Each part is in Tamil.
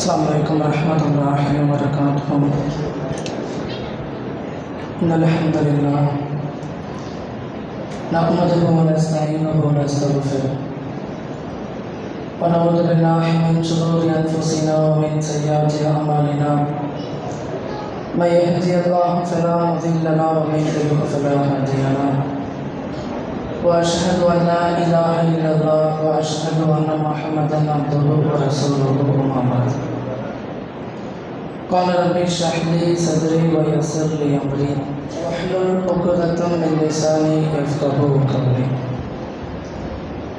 السلام عليكم ورحمة الله وبركاته. إن الحمد لله نحمده ونستعينه ونستغفره. ونعوذ بالله من شرور أنفسنا ومن سيئات أعمالنا. من يهدي الله فلا مضل له ومن يضلل فلا هادي له. وأشهد أن لا إله إلا الله وأشهد أن محمدا عبده ورسوله أما بعد. قال رب اشرح لي صدري ويسر لي أمري واحلل عقدة من لساني يفقه قولي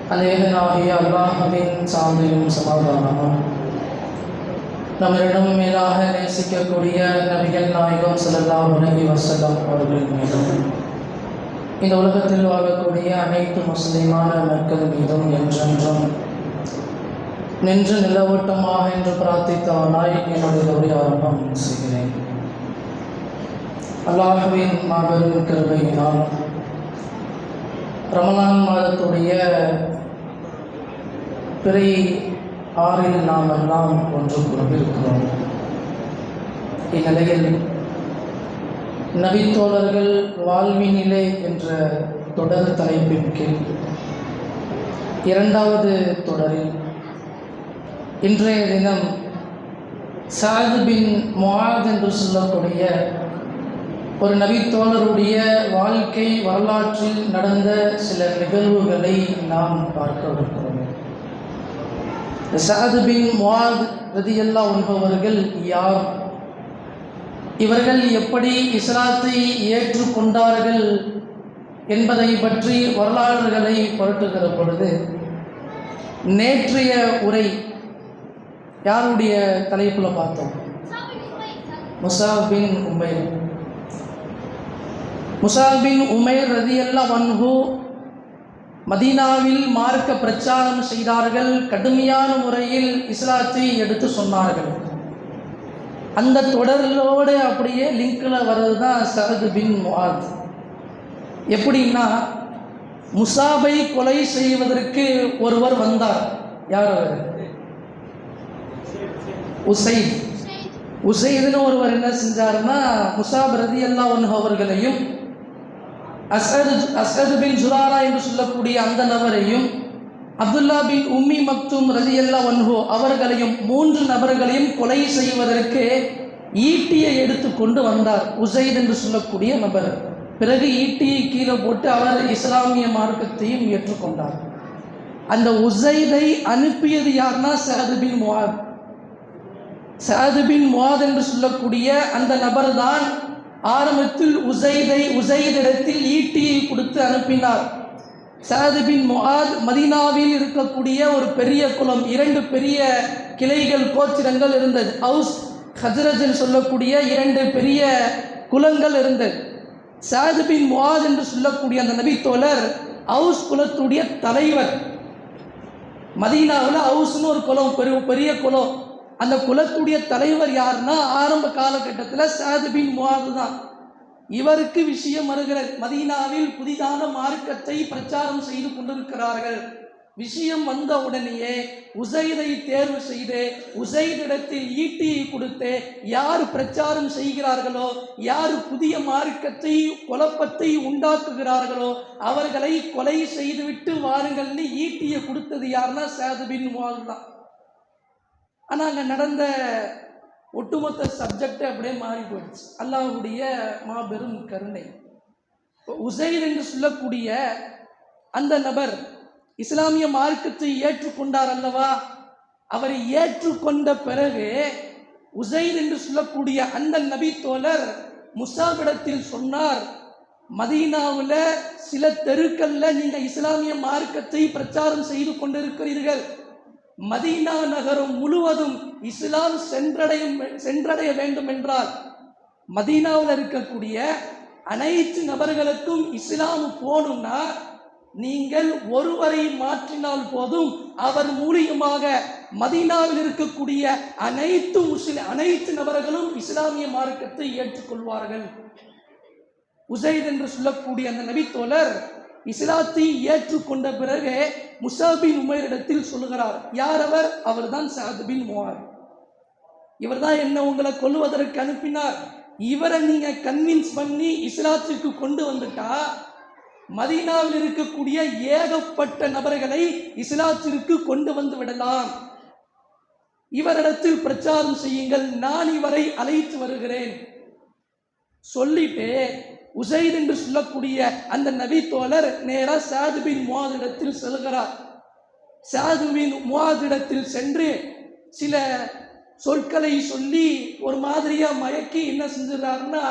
அநேகனாகிய அல்லாஹுவின் சாந்தியும் சமாதானமும் நம்மிடம் மேலாக நேசிக்கக்கூடிய நபிகள் நாயகம் ஸல்லல்லாஹு அலைஹி வஸல்லம் அவர்களின் மீதும் இந்த உலகத்தில் வாழக்கூடிய அனைத்து முஸ்லிமான மக்கள் மீதும் என்றென்றும் நின்று நிலவட்டமாக என்று பிரார்த்தித்தவனாய் என்னுடைய உரை ஆரம்பம் செய்கிறேன். அல்லாஹுவின் மாபெரும் கிருபையினால் ரமலான் மாதத்துடைய பிறை ஆறில் நாம் எல்லாம் ஒன்று கூறியிருக்கிறோம் இந்நிலையில் நபித்தோழர்கள் வாழ்வினிலே என்ற தொடர் தலைப்பின் கீழ் இரண்டாவது தொடரில் இன்றைய தினம் சாது பின் முஆத் என்று சொல்லக்கூடிய ஒரு நபித்தோழருடைய வாழ்க்கை வரலாற்றில் நடந்த சில நிகழ்வுகளை நாம் பார்க்கவிருக்கிறோம் சாது பின் முஆத் ரதியல்லா உண்பவர்கள் யார்? இவர்கள் எப்படி இஸ்லாத்தை ஏற்றுக்கொண்டார்கள் என்பதை பற்றி வரலாறுகளை புரட்டுகிற பொழுது நேற்றைய உரை யாருடைய தலைப்பில் பார்த்தோம்? முசாப் பின் உமைர். முசாப் பின் உமைர் ரதியல்லா வன்ஹு மதீனாவில் மார்க்க பிரச்சாரம் செய்தார்கள். கடுமையான முறையில் இஸ்லாத்தை எடுத்து சொன்னார்கள். அந்த தொடர்களோடு அப்படியே லிங்கில் வர்றது தான் சரது பின் முஹாத் எப்படின்னா முசாபை கொலை செய்வதற்கு ஒருவர் வந்தார். யார் அவர்? உசைத் உசைதுன்னு ஒருவர் என்ன செஞ்சாருன்னா முசாப் ரதி அல்லா அவர்களையும் அசது அசது பின் ஜுராரா என்று சொல்லக்கூடிய அந்த நபரையும் அப்துல்லா பின் உம்மி மக்தும் ரதி அல்லா ஒன்ஹோ அவர்களையும் மூன்று நபர்களையும் கொலை செய்வதற்கு ஈட்டியை எடுத்து கொண்டு வந்தார். உசைத் என்று சொல்லக்கூடிய நபர். பிறகு ஈட்டியை கீழே போட்டு அவர் இஸ்லாமிய மார்க்கத்தையும் ஏற்றுக்கொண்டார். அந்த உசைதை அனுப்பியது யார்னா சஹது பின் முவாத் சாதுபின் முவாத் என்று சொல்லக்கூடிய அந்த நபர் தான் ஆரம்பத்தில் உசைதை உசைதிடத்தில் ஈட்டியை கொடுத்து அனுப்பினார். சாதுபின் முகாத் மதீனாவில் இருக்கக்கூடிய ஒரு பெரிய குளம் இரண்டு பெரிய கிளைகள் கோச்சிரங்கள் இருந்தது. ஹவுஸ் ஹஜரஜன் சொல்லக்கூடிய இரண்டு பெரிய குலங்கள் இருந்தது. சாதுபின் முவாத் என்று சொல்லக்கூடிய அந்த நபித்தோழர் ஹவுஸ் குலத்துடைய தலைவர். மதீனாவில் ஹவுஸ்னு ஒரு குளம் பெரிய பெரிய குளம். அந்த குலத்துடைய தலைவர் யாருன்னா ஆரம்ப காலகட்டத்தில் சாதுபின் முவாது தான். இவருக்கு விஷயம் வருகிறது. மதீனாவில் புதிதான மார்க்கத்தை பிரச்சாரம் செய்து கொண்டிருக்கிறார்கள். விஷயம் வந்த உடனேயே உசைதை தேர்வு செய்து உசைதிடத்தில் ஈட்டியை கொடுத்து யார் பிரச்சாரம் செய்கிறார்களோ யார் புதிய மார்க்கத்தை குழப்பத்தை உண்டாக்குகிறார்களோ அவர்களை கொலை செய்துவிட்டு வாருங்கள்னு ஈட்டியை கொடுத்தது யாருன்னா சேதுபின் வாழ் தான். ஆனால் அங்கே நடந்த ஒட்டுமொத்த சப்ஜெக்ட் அப்படியே மாறி போயிடுச்சு. அல்லாஹுடைய மாபெரும் கருணை. உசைர் என்று சொல்லக்கூடிய அந்த நபர் இஸ்லாமிய மார்க்கத்தை ஏற்றுக்கொண்டார் அல்லவா? அவரை ஏற்றுக்கொண்ட பிறகு உசைர் என்று சொல்லக்கூடிய அந்த நபி தோழர் முசாபிடத்தில் சொன்னார் மதீனாவில் சில தெருக்களில் நீங்கள் இஸ்லாமிய மார்க்கத்தை பிரச்சாரம் செய்து கொண்டிருக்கிறீர்கள். மதீனா நகரம் முழுவதும் இஸ்லாம் சென்றடையும் சென்றடைய வேண்டும் என்றால் மதீனாவில் இருக்கக்கூடிய அனைத்து நபர்களுக்கும் இஸ்லாம் போகணும்னா நீங்கள் ஒருவரை மாற்றினால் போதும். அவர் மூலியமாக மதீனாவில் இருக்கக்கூடிய அனைத்து முஸ்லிம் அனைத்து நபர்களும் இஸ்லாமிய மார்க்கத்தை ஏற்றுக்கொள்வார்கள். உசைத் என்று சொல்லக்கூடிய அந்த நபித்தோழர் இஸ்லாத்தை ஏற்றுக்கொண்ட பிறகு முசாபின் உமரிடத்தில் சொல்லுகிறார் யார் அவர்? அவர்தான் சாத் முவார் இவர் தான் என்ன உங்களை கொல்லுவதற்கு அனுப்பினார்? இவரை நீங்கள் கன்வின்ஸ் பண்ணி இஸ்லாத்திற்கு கொண்டு வந்துட்டா மதீனாவில் இருக்கக்கூடிய ஏகப்பட்ட நபர்களை இஸ்லாத்திற்கு கொண்டு வந்து விடலாம். இவரிடத்தில் பிரச்சாரம் செய்யுங்கள் நான் இவரை அழைத்து வருகிறேன். சொல்லிட்டு உசைத் என்று சொல்லக்கூடிய அந்த நபி தோழர் நேராக சாதுபின் முவாதிடத்தில் செல்கிறார். சாதுபின் முவாதிடத்தில் சென்று சில சொற்களை சொல்லி ஒரு மாதிரியா மயக்கி என்ன செஞ்சிடறாருன்னா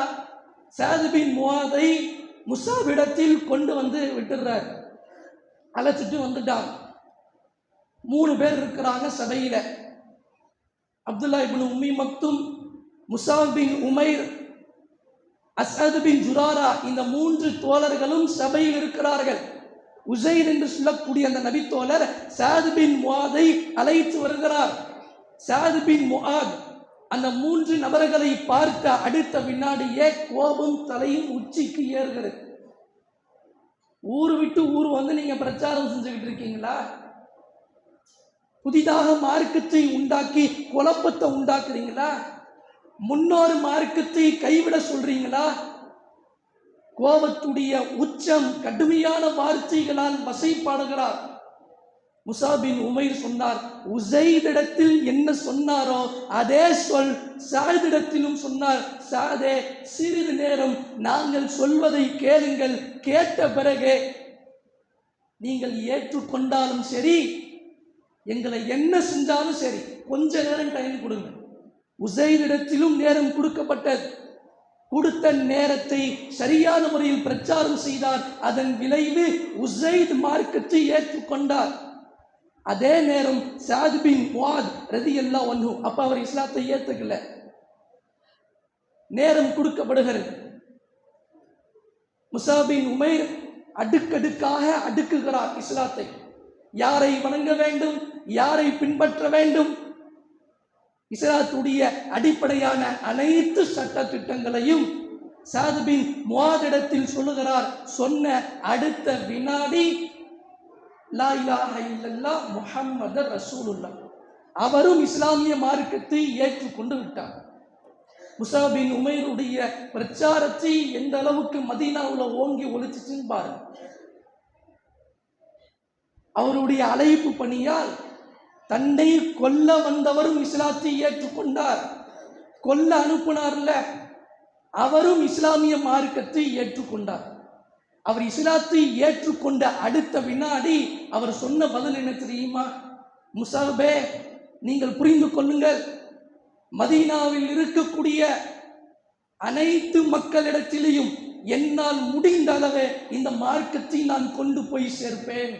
சாதுபின் முவாதை முசாபிடத்தில் கொண்டு வந்து விட்டுடுறார். அழைச்சிட்டு வந்துட்டான் மூணு பேர் இருக்கிறாங்க சபையில். அப்துல்லா இபின் உம்மி மக்தும் முசாபின் உமைர் அசது பின் ஜுராரா இந்த மூன்று தோழர்களும் சபையில் இருக்கிறார்கள். உசைர் என்று சொல்லக்கூடிய அந்த நபித்தோழர் சாது பின் முவாதை அழைத்து வருகிறார். சாது பின் முஆத் அந்த மூன்று நபர்களை பார்த்த அடுத்த வினாடியே கோபம் தலையும் உச்சிக்கு ஏறுகிறது. ஊர் விட்டு ஊர் வந்து நீங்க பிரச்சாரம் செஞ்சுக்கிட்டு இருக்கீங்களா? புதிதாக மார்க்கத்தை உண்டாக்கி குழப்பத்தை உண்டாக்குறீங்களா? முன்னோர் மார்க்கத்தை கைவிட சொல்றீங்களா? கோபத்துடைய உச்சம் கடுமையான வார்த்தைகளால் வசைப்பாடுகிறார் முசாபின் உமைர் சொன்னார் உசைதிடத்தில் என்ன சொன்னாரோ அதே சொல் சாதிடத்திலும் சொன்னார். சாதே சிறிது நேரம் நாங்கள் சொல்வதை கேளுங்கள். கேட்ட பிறகு நீங்கள் ஏற்றுக்கொண்டாலும் சரி எங்களை என்ன செஞ்சாலும் சரி கொஞ்ச நேரம் டைம் கொடுங்க உசைரிடத்திலும் நேரம் கொடுக்கப்பட்டது கொடுத்த நேரத்தை சரியான முறையில் பிரச்சாரம் செய்தார். அதன் விளைவு உசைத் மார்க்கத்தை ஏற்றுக்கொண்டார். அதே நேரம் சாத் பின் வாத் ரதி எல்லாம் ஒன்றும் அப்போ அவர் இஸ்லாத்தை ஏற்றுக்கல. நேரம் கொடுக்கப்படுகிறது. முசாபின் உமைர் அடுக்கடுக்காக அடுக்குகிறார் இஸ்லாத்தை. யாரை வணங்க வேண்டும் யாரை பின்பற்ற வேண்டும் இஸ்லாத்துடைய அடிப்படையான அனைத்து சட்ட திட்டங்களையும் சாதுபின் முவாதிடத்தில் சொல்லுகிறார். சொன்ன அடுத்த வினாடி லா இலாஹ இல்லல்லா முஹம்மது ரசூலுல்லா அவரும் இஸ்லாமிய மார்க்கத்தை ஏற்றுக்கொண்டு விட்டார். முசாபின் உமைருடைய பிரச்சாரத்தை எந்த அளவுக்கு மதீனாவில் ஓங்கி ஒழிச்சிச்சுன்னு பாருங்க. அவருடைய அழைப்பு பணியால் தன்னை கொல்ல வந்தவரும் இஸ்லாத்தை ஏற்றுக்கொண்டார். கொல்ல அனுப்புனார்ல அவரும் இஸ்லாமிய மார்க்கத்தை ஏற்றுக்கொண்டார். அவர் இஸ்லாத்தை ஏற்றுக்கொண்ட அடுத்த வினாடி அவர் சொன்ன பதில் என்ன தெரியுமா? முசாபே நீங்கள் புரிந்து கொள்ளுங்கள். மதீனாவில் இருக்கக்கூடிய அனைத்து மக்களிடத்திலையும் என்னால் முடிந்த அளவு இந்த மார்க்கத்தை நான் கொண்டு போய் சேர்ப்பேன்.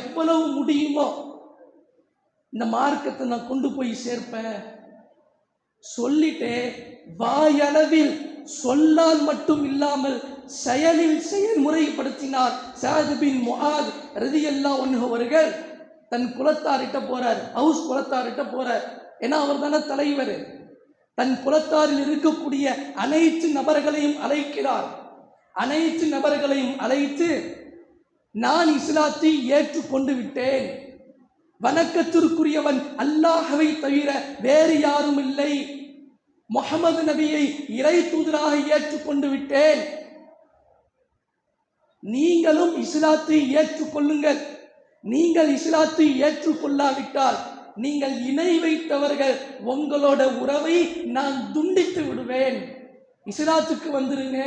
எவ்வளவு முடியுமோ இந்த மார்க்கத்தை நான் கொண்டு போய் சேர்ப்பேன். சொல்லிட்டு வாயளவில் சொல்லால் மட்டும் இல்லாமல் செயலில் செயல்முறைப்படுத்தினார் சாது பின் முஆத் ரதியல்லாஹு அன்ஹு அவர்கள். தன் குலத்தாரிட்ட போறார். ஹவுஸ் குலத்தாரிட்ட போறார். ஏன்னா அவர் தானே தலைவர். தன் குலத்தாரில் இருக்கக்கூடிய அனைத்து நபர்களையும் அழைக்கிறார். அனைத்து நபர்களையும் அழைத்து நான் இஸ்லாத்தை ஏற்றுக்கொண்டு விட்டேன். வணக்கத்திற்குரியவன் அல்லாஹவை தவிர வேறு யாரும் இல்லை. முகமது நபியை இறை தூதராக ஏற்றுக்கொண்டு விட்டேன். நீங்களும் இஸ்லாத்தை ஏற்றுக்கொள்ளுங்கள். நீங்கள் இஸ்லாத்தை ஏற்றுக்கொள்ளாவிட்டால் நீங்கள் இணை வைத்தவர்கள் உங்களோட உறவை நான் துண்டித்து விடுவேன். இஸ்லாத்துக்கு வந்துருங்க.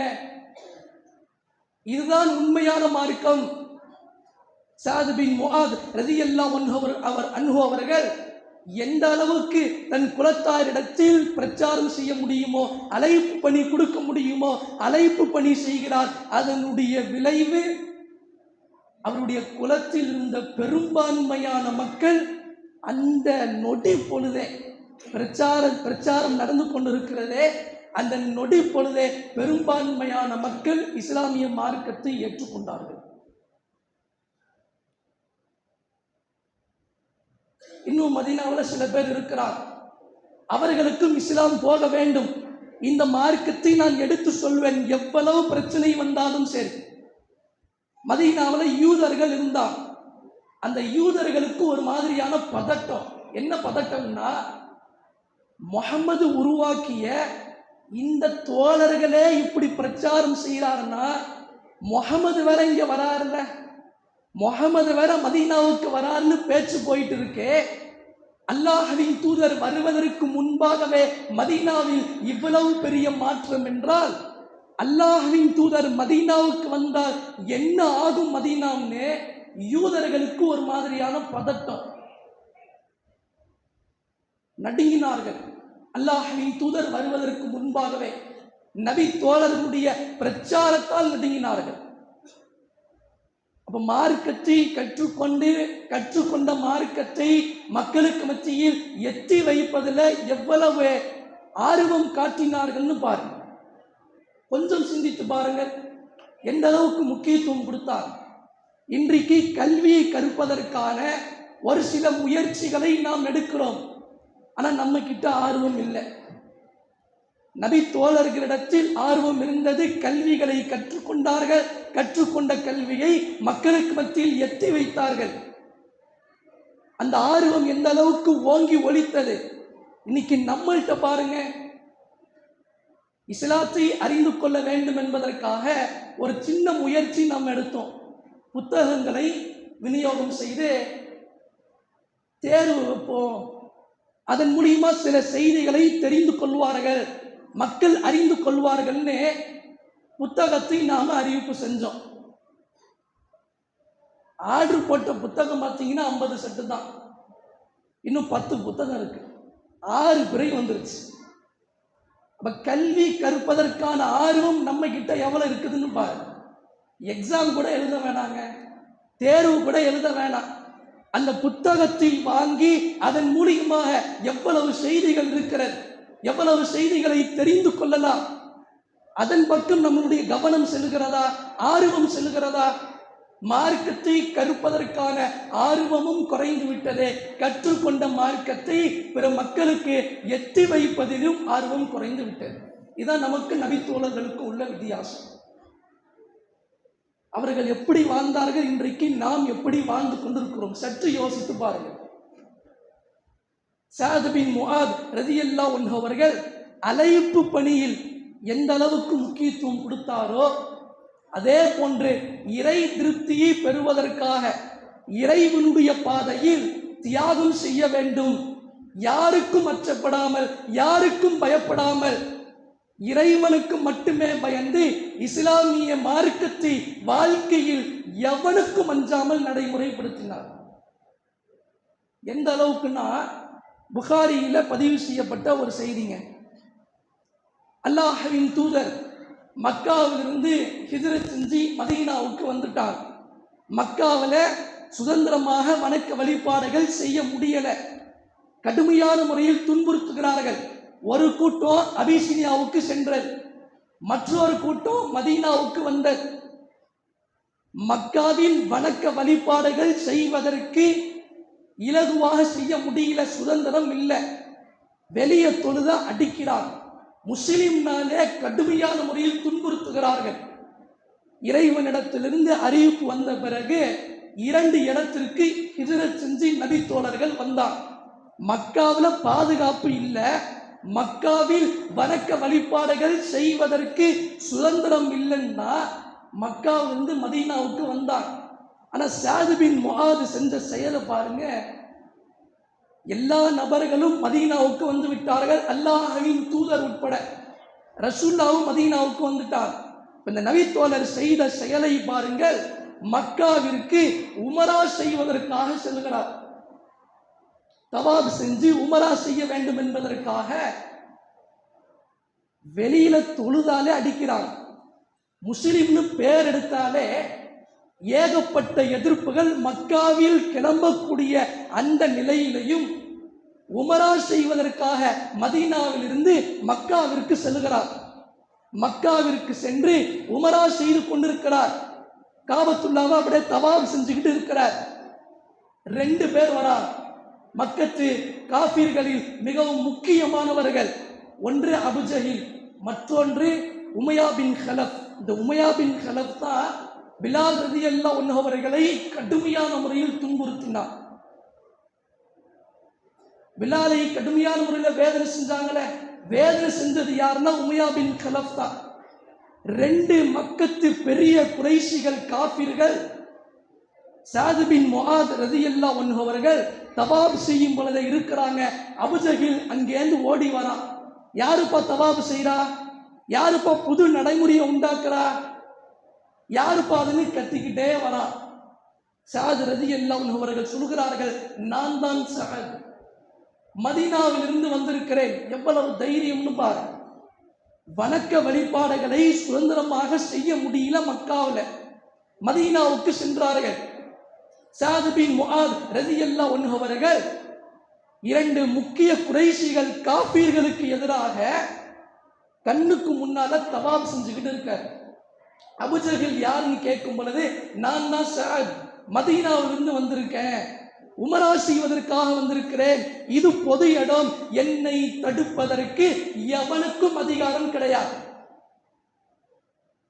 இதுதான் உண்மையான மார்க்கம். சாது பின் முஆத் ரதியல்லாஹு அன்ஹு அவர் அவர் அன்ஹு அவர்கள் எந்த அளவுக்கு தன் குலத்தாரிடத்தில் பிரச்சாரம் செய்ய முடியுமோ அழைப்பு பணி கொடுக்க முடியுமோ அழைப்பு பணி செய்கிறார் அதனுடைய விளைவு அவருடைய குலத்தில் இருந்த பெரும்பான்மையான மக்கள் அந்த நொடி பொழுதே பிரச்சாரம் பிரச்சாரம் நடந்து கொண்டிருக்கிறதே அந்த நொடி பொழுதே பெரும்பான்மையான மக்கள் இஸ்லாமிய மார்க்கத்தை ஏற்றுக்கொண்டார்கள். இன்னும் மதீனாவில் சில பேர் இருக்கிறார். அவர்களுக்கும் இஸ்லாம் போக வேண்டும். இந்த மார்க்கத்தை நான் எடுத்து சொல்வேன். எவ்வளவு பிரச்சனை வந்தாலும் சரி. மதீனாவில் யூதர்கள் இருந்தான் அந்த யூதர்களுக்கு ஒரு மாதிரியான பதட்டம். என்ன பதட்டம்னா முகமது உருவாக்கிய இந்த தோழர்களே இப்படி பிரச்சாரம் செய்கிறாருன்னா முகமது வேற இங்கே வராருல்ல. முகமது வேற மதீனாவுக்கு வராருன்னு பேச்சு போயிட்டு இருக்கே அல்லாஹவின் தூதர் வருவதற்கு முன்பாகவே மதீனாவில் இவ்வளவு பெரிய மாற்றம் என்றால் அல்லாஹவின் தூதர் மதீனாவுக்கு வந்தால் என்ன ஆகும் மதீனாம்னு யூதர்களுக்கு ஒரு மாதிரியான பதட்டம். நடுங்கினார்கள். அல்லாஹவின் தூதர் வருவதற்கு முன்பாகவே நபி தோழர்களுடைய பிரச்சாரத்தால் நடுங்கினார்கள். அப்போ மார்க்கத்தை கற்றுக்கொண்டு கற்றுக்கொண்ட மார்க்கத்தை மக்களுக்கு மத்தியில் எத்தி வைப்பதில் எவ்வளவு ஆர்வம் காட்டினார்கள்னு பாருங்க. கொஞ்சம் சிந்தித்து பாருங்கள். எந்த அளவுக்கு முக்கியத்துவம் கொடுத்தார்? இன்றைக்கு கல்வியை கற்பதற்கான ஒரு சில முயற்சிகளை நாம் எடுக்கிறோம். ஆனால் நம்ம கிட்ட ஆர்வம் இல்லை. நபி தோழர்களிடத்தில் ஆர்வம் இருந்தது கல்விகளை கற்றுக்கொண்டார்கள். கற்றுக்கொண்ட கல்வியை மக்களுக்கு மத்தியில் எத்தி வைத்தார்கள். அந்த ஆர்வம் எந்த அளவுக்கு ஓங்கி ஒலித்தது? இன்னைக்கு நம்மள்கிட்ட பாருங்க. இஸ்லாத்தை அறிந்து கொள்ள வேண்டும் என்பதற்காக ஒரு சின்ன முயற்சி நாம் எடுத்தோம். புத்தகங்களை விநியோகம் செய்து தேர்வு வைப்போம். அதன் மூலியமா சில செய்திகளை தெரிந்து கொள்வார்கள். மக்கள் அறிந்து கொள்வார்கள்னு புத்தகத்தை நாம அறிவிப்பு செஞ்சோம். ஆர்டர் போட்ட புத்தகம் பார்த்தீங்கன்னா ஐம்பது செட்டு தான். இன்னும் பத்து புத்தகம் இருக்கு. ஆறு பிறை வந்துருச்சு. அப்போ கல்வி கற்பதற்கான ஆர்வம் நம்ம கிட்ட எவ்வளோ இருக்குதுன்னு பாரு. எக்ஸாம் கூட எழுத வேணாங்க. தேர்வு கூட எழுத வேணாம். அந்த புத்தகத்தை வாங்கி அதன் மூலியமாக எவ்வளவு செய்திகள் இருக்கிறது? எவ்வளவு செய்திகளை தெரிந்து கொள்ளலாம்? அதன் பக்கம் நம்மளுடைய கவனம் செல்கிறதா ஆர்வம் செல்கிறதா மார்க்கத்தை கற்பதற்கான ஆர்வமும் குறைந்து விட்டதே. கற்றுக்கொண்ட மார்க்கத்தை பிற மக்களுக்கு எத்தி வைப்பதிலும் ஆர்வம் குறைந்து விட்டது. இதான் நமக்கு நபித்தோழர்களுக்கு உள்ள வித்தியாசம். அவர்கள் எப்படி வாழ்ந்தார்கள்? இன்றைக்கு நாம் எப்படி வாழ்ந்து கொண்டிருக்கிறோம்? சற்று யோசித்து பாருங்கள். சாத் பின் முஆத் ரதியல்லா அவர்கள் அழைப்பு பணியில் எந்த அளவுக்கு முக்கியத்துவம் கொடுத்தாரோ அதே போன்று இறை திருப்தியை பெறுவதற்காக இறைவனுடைய பாதையில் தியாகம் செய்ய வேண்டும். யாருக்கும் அச்சப்படாமல் யாருக்கும் பயப்படாமல் இறைவனுக்கு மட்டுமே பயந்து இஸ்லாமிய மார்க்கத்தை வாழ்க்கையில் எவனுக்கும் அஞ்சாமல் நடைமுறைப்படுத்தினார். எந்த அளவுக்குன்னா புகாரியில் பதிவு செய்யப்பட்ட ஒரு செய்திங்க. அல்லாஹவின் தூதர் மக்காவிலிருந்து ஹிஜ்ரத் செஞ்சு மதீனாவுக்கு வந்துட்டார். மக்காவில் சுதந்திரமாக வணக்க வழிபாடுகள் செய்ய முடியலை. கடுமையான முறையில் துன்புறுத்துகிறார்கள். ஒரு கூட்டம் அபிசீனியாவுக்கு சென்றது. மற்றொரு கூட்டம் மதீனாவுக்கு வந்தது. மக்காவில் வணக்க வழிபாடுகள் செய்வதற்கு இலகுவாக செய்ய முடியல சுதந்திரம் இல்லை. வெளியே தொழுத அடிக்கிறார். முஸ்லிம்னாலே கடுமையான முறையில் துன்புறுத்துகிறார்கள். இறைவனிடத்திலிருந்து அறிவிப்பு வந்த பிறகு இரண்டு இடத்திற்கு ஹிஜரத் செஞ்சு நபி தோழர்கள் வந்தார். மக்காவில் பாதுகாப்பு இல்லை. மக்காவில் வணக்க வழிபாடுகள் செய்வதற்கு சுதந்திரம் இல்லைன்னா மக்காவிலிருந்து மதீனாவுக்கு வந்தார். ஆனால் சாதுபின் முகாது செஞ்ச செயலை பாருங்க. எல்லா நபர்களும் மதீனாவுக்கு வந்து விட்டார்கள். அல்லாஹ்வின் தூதர் உட்பட. ரசூல்லாவும் மதீனாவுக்கு வந்துட்டார். இந்த நவித்தோழர் செய்த செயலை பாருங்கள். மக்காவிற்கு உமரா செய்வதற்காக செல்கிறார். தவாப் செஞ்சு உமரா செய்ய வேண்டும் என்பதற்காக வெளியில தொழுதாலே அடிக்கிறாங்க முஸ்லிம்னு பேர் எடுத்தாலே ஏகப்பட்ட எதிர்ப்புகள் மக்காவில் கிளம்பக்கூடிய அந்த நிலையிலையும் உமரா செய்வதற்காக மதீனாவிலிருந்து மக்காவிற்கு செல்கிறார். மக்காவிற்கு சென்று உமரா செய்து கொண்டிருக்கிறார். காபத்துல்லாவை அப்படியே தவாப் செஞ்சுக்கிட்டு இருக்கிறார். ரெண்டு பேர் வரார் மக்கத்து காபீர்களில் மிகவும் முக்கியமானவர்கள். ஒன்று அபுஜஹில் மற்றொன்று உமையா பின் ஹலப் இந்த உமையா பின் ஹலப் தான் பிலால் ரதி அல்லா உன்னவர்களை கடுமையான முறையில் துன்புறுத்தினார். பிலாலை கடுமையான முறையில் வேதனை செஞ்சாங்களே? வேதனை செஞ்சது யாருன்னா உமையா பின் கலப் தான். ரெண்டு மக்கத்து பெரிய குறைசிகள் காபிர்கள் சாது பின் ரதி ரதியல்லா உன்னவர்கள் தபாப் செய்யும் பொழுது இருக்கிறாங்க. அபுஜகில் அங்கேருந்து ஓடி வரான் யாருப்பா தபாப் செய்கிறா யாருப்பா புது நடைமுறையை உண்டாக்குறா? யாருப்பா அதுன்னு கத்திக்கிட்டே வரா சாத் ரதி எல்லாம் அவர்கள் சொல்கிறார்கள் நான் தான் சாத். மதீனாவிலிருந்து வந்திருக்கிறேன். எவ்வளவு தைரியம்னு பாரு. வணக்க வழிபாடுகளை சுதந்திரமாக செய்ய முடியல மக்காவில். மதீனாவுக்கு சென்றார்கள். சாதுபின் முகாத் ரதியல்லா அவர்கள் இரண்டு முக்கிய குறைஷிகள் காப்பீர்களுக்கு எதிராக கண்ணுக்கு முன்னால தவாப் செஞ்சுக்கிட்டு இருக்காரு. அபுஜகில் யாருன்னு கேட்கும் பொழுது நான் தான் சாத் மதீனாவிலிருந்து வந்திருக்கேன். உமரா செய்வதற்காக வந்திருக்கிறேன். இது பொது இடம். என்னை தடுப்பதற்கு எவனுக்கும் அதிகாரம் கிடையாது.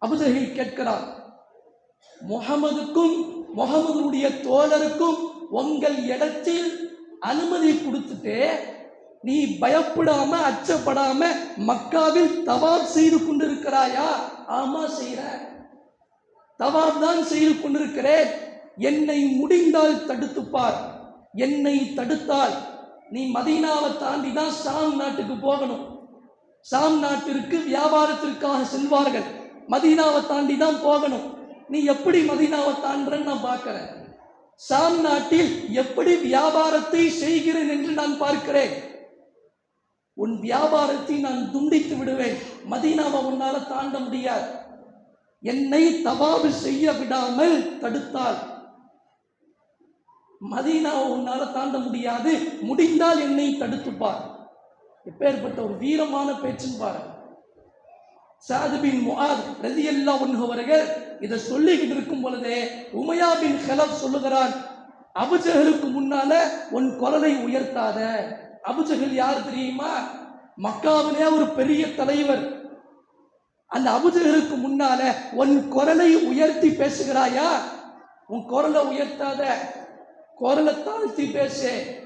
அபுஜகில் கேட்கிறார் முகமதுக்கும் முகமதுடைய தோழருக்கும் உங்கள் இடத்தில் அனுமதி கொடுத்துட்டு நீ பயப்படாம அச்சப்படாம மக்காவில் தவாப் செய்து கொண்டிருக்கிறாயா? ஆமா செய்யற தவாப் தான் செய்து கொண்டிருக்கிறேன். என்னை முடிந்தால் தடுத்துப்பார். என்னை தடுத்தால் நீ மதீனாவை தாண்டி தான் சாம் நாட்டுக்கு போகணும். சாம் நாட்டிற்கு வியாபாரத்திற்காக செல்வார்கள். மதீனாவை தாண்டி தான் போகணும். நீ எப்படி மதீனாவை தாண்டுறன்னு நான் பார்க்கிறேன். சாம் நாட்டில் எப்படி வியாபாரத்தை செய்கிறேன் என்று நான் பார்க்கிறேன். உன் வியாபாரத்தை நான் துண்டித்து விடுவேன். மதீனாவை உன்னால தாண்ட முடியாது. என்னை தவாபு செய்ய விடாமல் தடுத்தால். மதீனாவை உன்னால தாண்ட முடியாது. முடிந்தால் என்னை தடுத்துப்பார். எப்பேற்பட்ட ஒரு வீரமான பேச்சுன்னு பாரு சாதுபின் பின் முஆத் ரதியல்லா இதை சொல்லிக்கிட்டு இருக்கும் பொழுதே உமையா பின் ஹலப் சொல்லுகிறான் அபுஜகருக்கு முன்னால உன் குரலை உயர்த்தாத. அபுஜகல் யார் தெரியுமா? மக்காவிலே ஒரு பெரிய தலைவர். அந்த அபுஜகருக்கு முன்னால உன் குரலை உயர்த்தி பேசுகிறாயா? உன் குரலை உயர்த்தாத. குரலை தாழ்த்தி பேசு.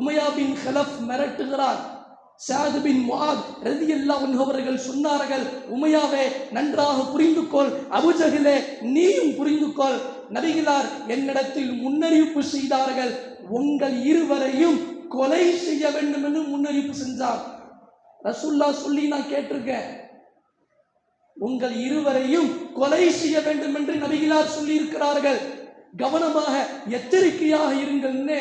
உமையா பின் ஹலப் மிரட்டுகிறார். சாது பின் முஆத் ரலியல்லாஹு அவர்கள் சொன்னார்கள் உமையாவே நன்றாக புரிந்து கொள் அபுஜகிலே நீயும் புரிந்து கொள் நபிகளார் என்னிடத்தில் முன்னறிவிப்பு செய்தார்கள் உங்கள் இருவரையும் கொலை செய்ய வேண்டும் என்று முன்னறிவிப்பு செஞ்சார். ரசுல்லா சொல்லி நான் கேட்டிருக்கேன். உங்கள் இருவரையும் கொலை செய்ய வேண்டும் என்று நபிகளார் சொல்லி இருக்கிறார்கள் கவனமாக எச்சரிக்கையாக இருங்கள்னு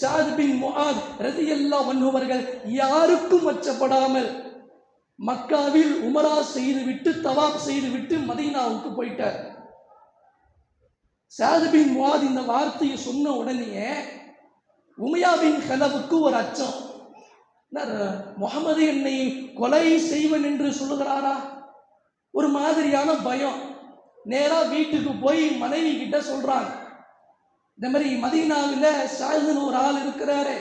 சாத் பின் முஆத் ரதியல்லாஹு அன்ஹு யாருக்கும் அச்சப்படாமல் மக்காவில் உமரா செய்துவிட்டு தவாப் செய்துவிட்டு மதீனாவுக்கு போயிட்டார். சாத் பின் முஆத் இந்த வார்த்தையை சொன்ன உடனே உமையாவின் பின் ஒரு அச்சம். என்ன, முகமது என்னை கொலை செய்வன் என்று சொல்லுகிறாரா? ஒரு மாதிரியான பயம். நேராக வீட்டுக்கு போய் மனைவி கிட்ட சொல்றாங்க. இந்த மாதிரி மதீனாவில் ஷாஹின் ஒரு ஆள் இருக்கிறாரு.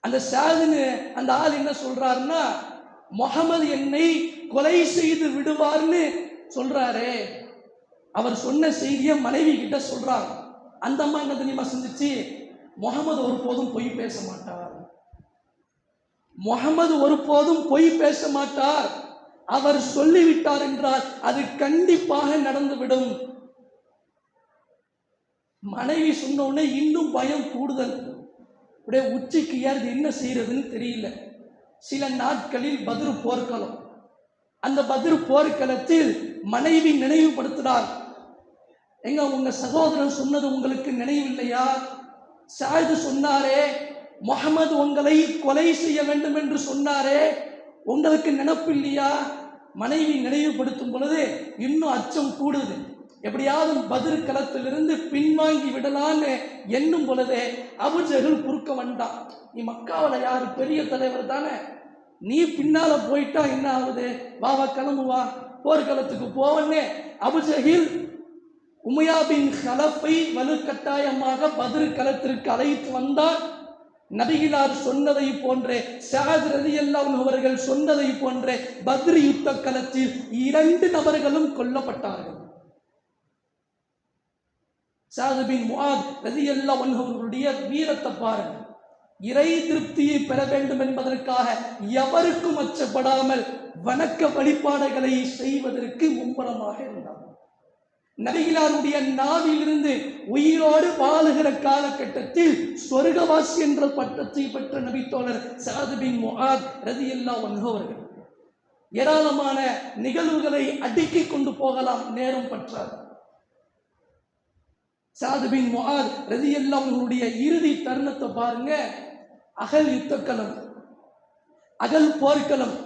அந்த ஷாஹின் அந்த ஆள் என்ன சொல்றாருன்னா முகமது என்னை கொலை செய்து விடுவார்னு சொல்றாரே. அவர் சொன்ன செய்தியை மனைவி கிட்ட சொல்றாங்க. அந்த அம்மா என்ன தெரியுமா செஞ்சுச்சு? முகமது ஒருபோதும் பொய் பேச மாட்டார். முகமது ஒருபோதும் பொய் பேச மாட்டார். அவர் சொல்லிவிட்டார் என்றால் அது கண்டிப்பாக நடந்துவிடும். மனைவி சொன்ன உடனே இன்னும் பயம் கூடுதல். அப்படியே உச்சிக்கு ஏறது என்ன செய்யறதுன்னு தெரியல. சில நாட்களில் பதிரு போர்க்களம். அந்த பதிரு போர்க்களத்தில் மனைவி நினைவுபடுத்தினார் எங்க உங்க சகோதரன் சொன்னது உங்களுக்கு நினைவில்லையா? சாயது சொன்னாரே முகமது உங்களை கொலை செய்ய வேண்டும் என்று சொன்னாரே உங்களுக்கு நினப்பு இல்லையா மனைவி நினைவுபடுத்தும் பொழுது இன்னும் அச்சம் கூடுது. எப்படியாவது பதிர் களத்திலிருந்து பின்வாங்கி விடலான்னு எண்ணும் பொழுதே அபுஜகல் குறுக்க வந்தான் நீ மக்காவில் யார்? பெரிய தலைவர் தானே. நீ பின்னால போயிட்டா என்ன ஆகுது? வா வா கிளம்புவா போர்க்களத்துக்கு போவன்னே அபுஜகில் உமையா பின் கலப்பை வலுக்கட்டாயமாக பதிர் களத்திற்கு அழைத்து வந்தார். நபிகிலார் சொன்னதை போன்றே ஷாத் ரலியல்லாஹு அவர்கள் சொன்னதை போன்றே பத்ரி யுத்த களத்தில் இரண்டு நபர்களும் கொல்லப்பட்டார்கள். ஷாத் முஹாத் ரதி அல்லா அவர்களுடைய வீரத்தை பாருங்கள் இறை திருப்தியை பெற வேண்டும் என்பதற்காக எவருக்கும் அச்சப்படாமல் வணக்க வழிபாடுகளை செய்வதற்கு மும்பரமாக இருந்தார். நபிகளாருடைய நாவிலிருந்து உயிரோடு வாழுகிற காலகட்டத்தில் சொர்க்கவாசி என்ற பட்டத்தை பெற்ற நபித்தோழர் சாது பின் முஆத் ரதியல்லாஹு அன்ஹு அவர்கள் ஏராளமான நிகழ்வுகளை அடுக்கிக் கொண்டு போகலாம் நேரம் பற்றார் சாது பின் ரதி எல்லா அன்ஹுடைய இறுதி தருணத்தை பாருங்க. அகல் யுத்தக்களம் அகல் போர்க்களம்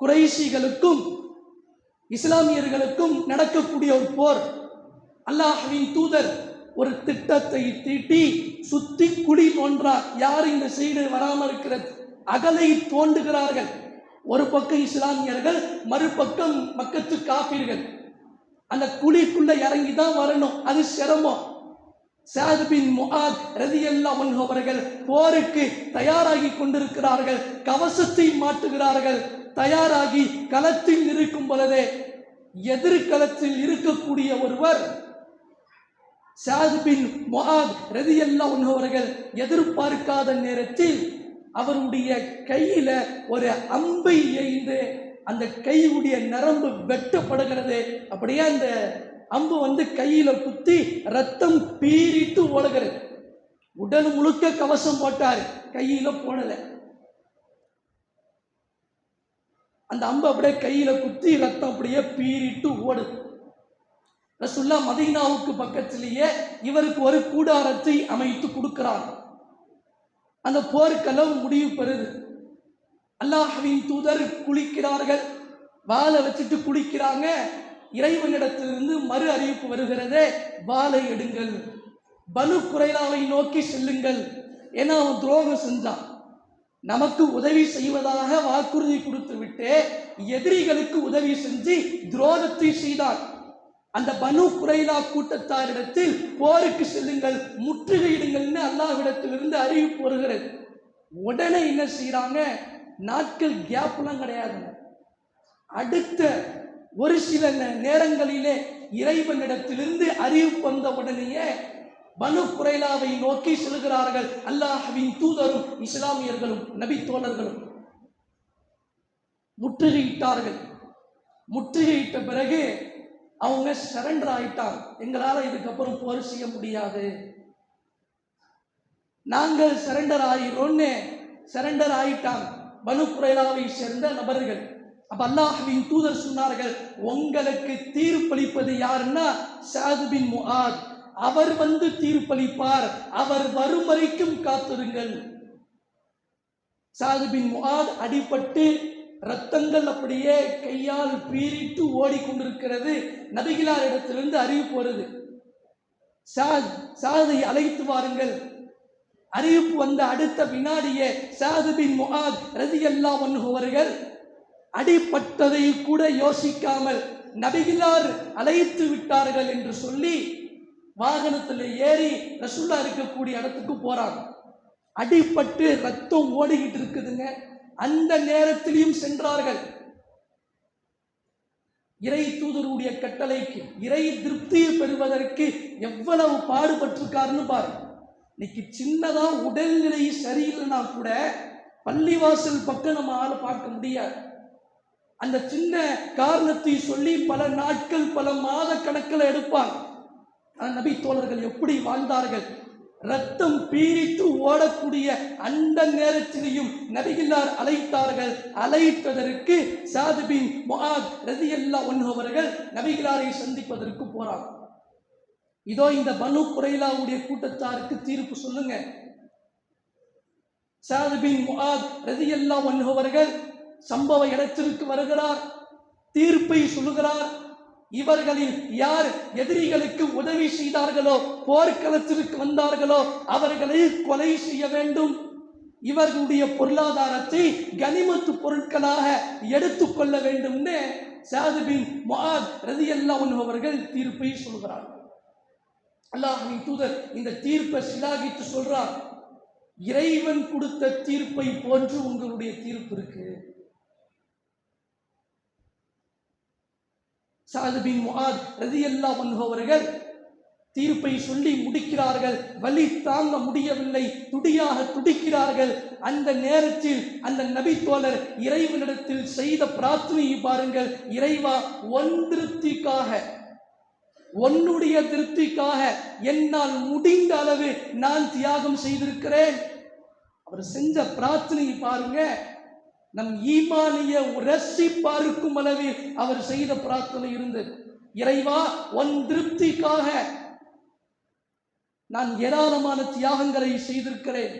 குறைஷிகளுக்கும் இஸ்லாமியர்களுக்கும் நடக்கக்கூடிய ஒரு போர். அல்லாஹின் தூதர் ஒரு திட்டத்தை தீட்டி சுத்தி குழி போன்றார் யார் இந்த சைடு வராமல் இருக்கிறது? அகலை தோண்டுகிறார்கள். ஒரு பக்கம் இஸ்லாமியர்கள் மறுபக்கம் மக்கத்து காப்பீர்கள் அந்த குழிக்குள்ள இறங்கி தான் வரணும். அது சிரமம். சாத் பின் முஆத் ரதியல்லாஹு அவர்கள் போருக்கு தயாராகி கொண்டிருக்கிறார்கள். கவசத்தை மாட்டுகிறார்கள் தயாராகி களத்தில் இருக்கும் பொழுதே எதிர்களத்தில் இருக்கக்கூடிய ஒருவர் சாத் பின் முஆத் ரதியல்லாஹு அவர்கள் எதிர்பார்க்காத நேரத்தில் அவருடைய கையில ஒரு அம்பை எய்ந்து அந்த கையுடைய நரம்பு வெட்டப்படுகிறது. அப்படியே அந்த அம்பு வந்து கையில குத்தி ரத்தம் பீறிட்டு ஓடுகிறது. உடல் முழுக்க கவசம் போட்டார். கையில போனலை அந்த அம்பு அப்படியே கையில் குத்தி ரத்தம் அப்படியே பீறிட்டு ஓடுது ரசுல்லா மதீனாவுக்கு பக்கத்திலேயே இவருக்கு ஒரு கூடாரத்தை அமைத்து கொடுக்கிறார். அந்த போர்க்களம் முடிவு பெறுது. அல்லாஹவின் தூதர் குளிக்கிறார்கள். வாழை வச்சுட்டு குளிக்கிறாங்க. இறைவனிடத்திலிருந்து மறு அறிவிப்பு வருகிறதே வாழை எடுங்கள். பலு குறைலாவை நோக்கி செல்லுங்கள். ஏன்னா அவன் துரோகம் செஞ்சான். நமக்கு உதவி செய்வதாக வாக்குறுதி கொடுத்து விட்டு எதிரிகளுக்கு உதவி செஞ்சு துரோகத்தை செய்தான் அந்த பனு குறைலா கூட்டத்தாரிடத்தில் போருக்கு செல்லுங்கள் முற்றுகையிடுங்கள்னு அல்லாவிடத்திலிருந்து அறிவிப்பு வருகிறது. உடனே என்ன செய்கிறாங்க நாட்கள் கேப்லாம் கிடையாதுங்க அடுத்த ஒரு சில நே- நேரங்களிலே இறைவனிடத்திலிருந்து அறிவிப்பு வந்த உடனேயே பனு குறைலாவை நோக்கி செல்கிறார்கள். அல்லாஹ்வின் தூதரும் இஸ்லாமியர்களும் நபி தோழர்களும் முற்றுகையிட்டார்கள். முற்றுகையிட்ட பிறகு அவங்க சரண்டர் ஆயிட்டாங்க. எங்களால் இதுக்கப்புறம் போர் செய்ய முடியாது. நாங்கள் சரண்டர் ஆகிறோம்னு சரண்டர் ஆயிட்டாங்க. பனு குறைலாவை சேர்ந்த நபர்கள். அப்ப அல்லாஹ்வின் தூதர் சொன்னார்கள் உங்களுக்கு தீர்ப்பளிப்பது யாருன்னா சாது பின் முஹாத் அவர் வந்து தீர்ப்பளிப்பார். அவர் வரும் வரைக்கும் காத்திருங்கள். சாதுபின் முகாத் அடிபட்டு ரத்தங்கள் அப்படியே கையால் பீறிட்டு ஓடிக்கொண்டிருக்கிறது. நபிகிலார் இடத்திலிருந்து அறிவிப்பு வருது. சாத் சாதை அழைத்து வாருங்கள். அறிவிப்பு வந்த அடுத்த வினாடியே சாதுபின் முகாத் ரதி எல்லாம் அவர்கள் அடிப்பட்டதை கூட யோசிக்காமல் நபிகிலார் அழைத்து விட்டார்கள் என்று சொல்லி வாகனத்தில் ஏறி ரசுல்லா இருக்கக்கூடிய இடத்துக்கு போறாங்க. அடிப்பட்டு ரத்தம் ஓடிக்கிட்டு இருக்குதுங்க. அந்த நேரத்திலையும் சென்றார்கள். இறை தூதருடைய கட்டளைக்கு இறை திருப்தியை பெறுவதற்கு எவ்வளவு பாடுபட்டிருக்காருன்னு பாரு. இன்னைக்கு சின்னதா உடல்நிலை சரியில்லைன்னா கூட பள்ளிவாசல் பக்கம் நம்ம ஆளை பார்க்க முடியாது. அந்த சின்ன காரணத்தை சொல்லி பல நாட்கள் பல மாத கணக்கில் எடுப்பாங்க. நபி தோழர்கள் எப்படி வாழ்ந்தார்கள்? ரத்தம் பீரித்து ஓடக்கூடிய அந்த நேரத்திலையும் நபிகளார் அழைத்தார்கள். அழைத்ததற்கு சாதுபின் முஹாத் ரதி அல்லா அவர்கள் நபிகளாரை சந்திப்பதற்கு போறாங்க இதோ இந்த பனு குறைலாவுடைய கூட்டத்தாருக்கு தீர்ப்பு சொல்லுங்க. சாதுபின் முஹாத் ரதி அல்லா அவர்கள் சம்பவ இடத்திற்கு வருகிறார் தீர்ப்பை சொல்லுகிறார். இவர்களில் யார் எதிரிகளுக்கு உதவி செய்தார்களோ போர்க்களத்திற்கு வந்தார்களோ அவர்களை கொலை செய்ய வேண்டும். இவர்களுடைய பொருளாதாரத்தை கனிமத்து பொருட்களாக எடுத்துக்கொள்ள வேண்டும்னு சாதுபின் மொஹாத் ரதி அல்லா அவர்கள் தீர்ப்பை சொல்கிறார். அல்லாஹின் தூதர் இந்த தீர்ப்பை சிலாகித்து சொல்றார். இறைவன் கொடுத்த தீர்ப்பை போன்று உங்களுடைய தீர்ப்பு இருக்கு. சாதுபின் முகாத் முஆத் ரதியல்லாஹு அவர்கள் தீர்ப்பை சொல்லி முடிக்கிறார்கள். வலி தாங்க முடியவில்லை. துடியாக துடிக்கிறார்கள். அந்த நேரத்தில் அந்த நபித்தோழர் இறைவனிடத்தில் செய்த பிரார்த்தனையை பாருங்கள். இறைவா ஒன் திருப்திக்காக உன்னுடைய திருப்திக்காக என்னால் முடிந்த அளவு நான் தியாகம் செய்திருக்கிறேன். அவர் செஞ்ச பிரார்த்தனையை பாருங்க. நம் ஈமானிய உரசி பார்க்கும் அளவில் அவர் செய்த பிரார்த்தனை இருந்தது. இறைவா ஒன் திருப்திக்காக நான் ஏராளமான தியாகங்களை செய்திருக்கிறேன்.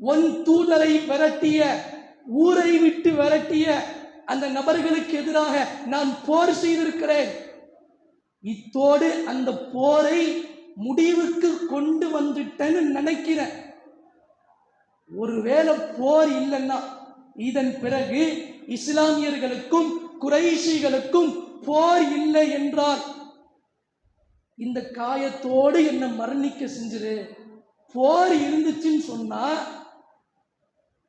ஒன் தூதரை விரட்டிய ஊரை விட்டு விரட்டிய அந்த நபர்களுக்கு எதிராக நான் போர் செய்திருக்கிறேன். இத்தோடு அந்த போரை முடிவுக்கு கொண்டு வந்துட்டேன்னு நினைக்கிறேன். ஒருவேளை போர் இல்லைன்னா இதன் பிறகு இஸ்லாமியர்களுக்கும் குறைஷிகளுக்கும் போர் இல்லை என்றால் இந்த காயத்தோடு என்னை மரணிக்க செஞ்சிரு. போர் இருந்துச்சுன்னு சொன்னா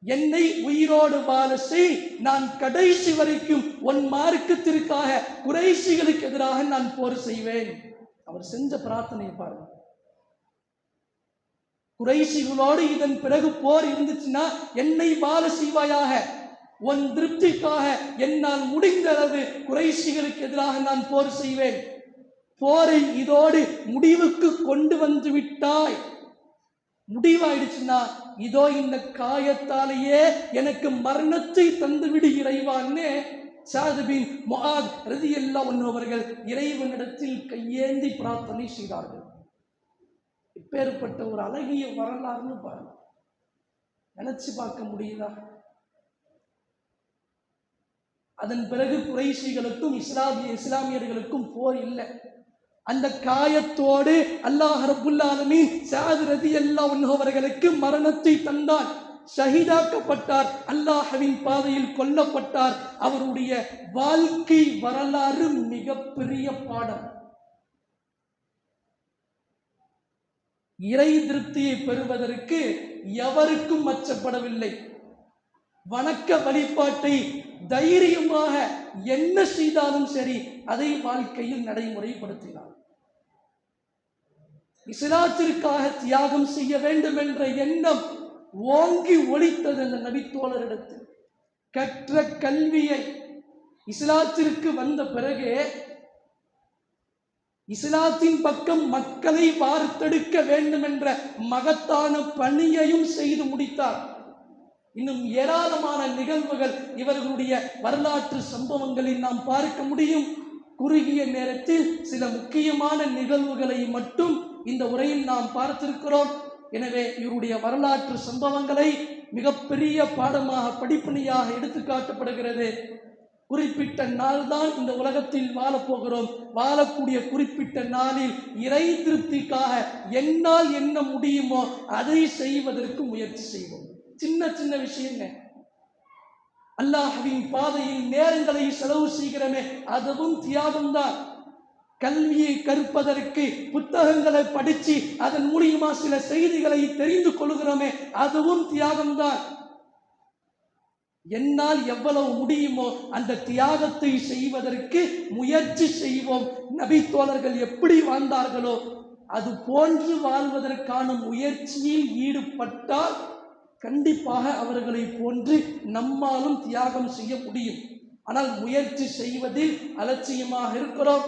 என்னை உயிரோடு வாழ செய். நான் கடைசி வரைக்கும் உன் மார்க்கத்திற்காக குறைசிகளுக்கு எதிராக நான் போர் செய்வேன். அவர் செஞ்ச பிரார்த்தனையை பாருங்கள் குறைசிகளோடு இதன் பிறகு போர் இருந்துச்சுன்னா என்னை வாழ செய்வாயாக? உன் திருப்திக்காக என்னால் முடிந்த அளவு குறைசிகளுக்கு எதிராக நான் போர் செய்வேன். போரை இதோடு முடிவுக்கு கொண்டு வந்து விட்டாய். முடிவாயிடுச்சுன்னா இதோ இந்த காயத்தாலேயே எனக்கு மரணத்தை தந்துவிடு இறைவான்னு சாதுபின் முஆத் ரதியல்லா அவர்கள் இறைவனிடத்தில் கையேந்தி பிரார்த்தனை செய்தார்கள். இப்பேற்பட்ட ஒரு அழகிய வரலாறுன்னு பாருங்க. நினைச்சு பார்க்க முடியுதா? அதன் பிறகு குறைஷிகளுக்கும் இஸ்லாமிய இஸ்லாமியர்களுக்கும் போர் இல்லை. அந்த காயத்தோடு அல்லாஹ் ரபுல்லாலுமே சாது ரதி அல்லா அவர்களுக்கு மரணத்தை தந்தார். ஷஹீதாக்கப்பட்டார். அல்லாஹவின் பாதையில் கொல்லப்பட்டார். அவருடைய வாழ்க்கை வரலாறு மிகப்பெரிய பாடம். இறை திருப்தியை பெறுவதற்கு எவருக்கும் அச்சப்படவில்லை. வணக்க வழிபாட்டை தைரியமாக என்ன செய்தாலும் சரி அதை வாழ்க்கையில் நடைமுறைப்படுத்தினார். இஸ்லாத்திற்காக தியாகம் செய்ய வேண்டும் என்ற எண்ணம் ஓங்கி ஒழித்தது அந்த நபித்தோழரிடத்தில். கற்ற கல்வியை இஸ்லாத்திற்கு வந்த பிறகு இஸ்லாத்தின் பக்கம் மக்களை வார்த்தெடுக்க வேண்டும் என்ற மகத்தான பணியையும் செய்து முடித்தார். இன்னும் ஏராளமான நிகழ்வுகள் இவர்களுடைய வரலாற்று சம்பவங்களில் நாம் பார்க்க முடியும். குறுகிய நேரத்தில் சில முக்கியமான நிகழ்வுகளை மட்டும் இந்த உரையில் நாம் பார்த்திருக்கிறோம். எனவே இவருடைய வரலாற்று சம்பவங்களை மிகப்பெரிய பாடமாக படிப்பணியாக எடுத்து காட்டப்படுகிறது குறிப்பிட்ட நாள் தான் இந்த உலகத்தில் வாழப்போகிறோம். வாழக்கூடிய குறிப்பிட்ட நாளில் இறை திருப்திக்காக என்னால் என்ன முடியுமோ அதை செய்வதற்கு முயற்சி செய்வோம். சின்ன சின்ன விஷயங்க. அல்லாஹுவின் பாதையில் நேரங்களை செலவு செய்கிறோமே அதுவும் தியாகம்தான் கல்வியை கற்பதற்கு புத்தகங்களை படிச்சு அதன் மூலியமா சில செய்திகளை தெரிந்து கொள்கிறோமே அதுவும் தியாகம்தான் என்னால் எவ்வளவு முடியுமோ அந்த தியாகத்தை செய்வதற்கு முயற்சி செய்வோம். நபி தோழர்கள் எப்படி வாழ்ந்தார்களோ அது போன்று வாழ்வதற்கான முயற்சியில் ஈடுபட்டால் கண்டிப்பாக அவர்களை போன்று நம்மாலும் தியாகம் செய்ய முடியும். ஆனால் முயற்சி செய்வதில் அலட்சியமாக இருக்கிறோம்.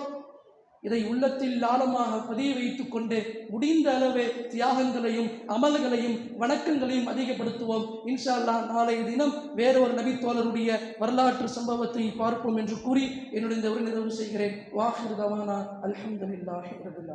இதை உள்ளத்தில் லாலமாக பதிய வைத்துக் கொண்டு முடிந்த அளவு தியாகங்களையும் அமல்களையும் வணக்கங்களையும் அதிகப்படுத்துவோம். இன்ஷா அல்லாஹ் நாளைய தினம் வேறொரு நபித்தோழருடைய வரலாற்று சம்பவத்தை பார்ப்போம் என்று கூறி என்னுடைய இந்த உரை நிறைவு செய்கிறேன். வாஹிர் தவானா. அலமதுல்லாஹி ரபில்